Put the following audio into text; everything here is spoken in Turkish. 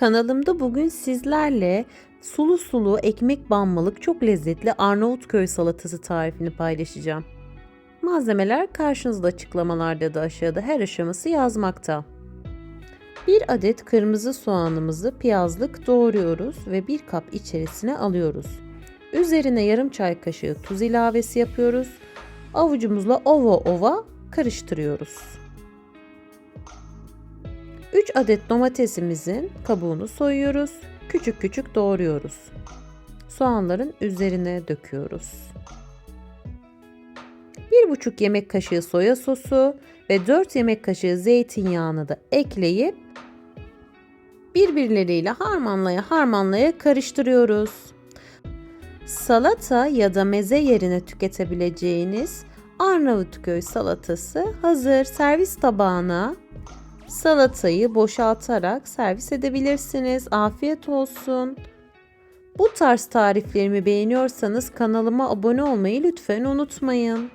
Kanalımda bugün sizlerle sulu sulu ekmek banmalık çok lezzetli Arnavutköy salatası tarifini paylaşacağım. Malzemeler karşınızda açıklamalarda da aşağıda her aşaması yazmakta. Bir adet kırmızı soğanımızı piyazlık doğruyoruz ve bir kap içerisine alıyoruz. Üzerine yarım çay kaşığı tuz ilavesi yapıyoruz. Avucumuzla ova ova karıştırıyoruz. 3 adet domatesimizin kabuğunu soyuyoruz. Küçük küçük doğruyoruz. Soğanların üzerine döküyoruz. 1,5 yemek kaşığı soya sosu ve 4 yemek kaşığı zeytinyağını da ekleyip birbirleriyle harmanlaya harmanlaya karıştırıyoruz. Salata ya da meze yerine tüketebileceğiniz Arnavutköy salatası hazır. Servis tabağına salatayı boşaltarak servis edebilirsiniz. Afiyet olsun. Bu tarz tariflerimi beğeniyorsanız kanalıma abone olmayı lütfen unutmayın.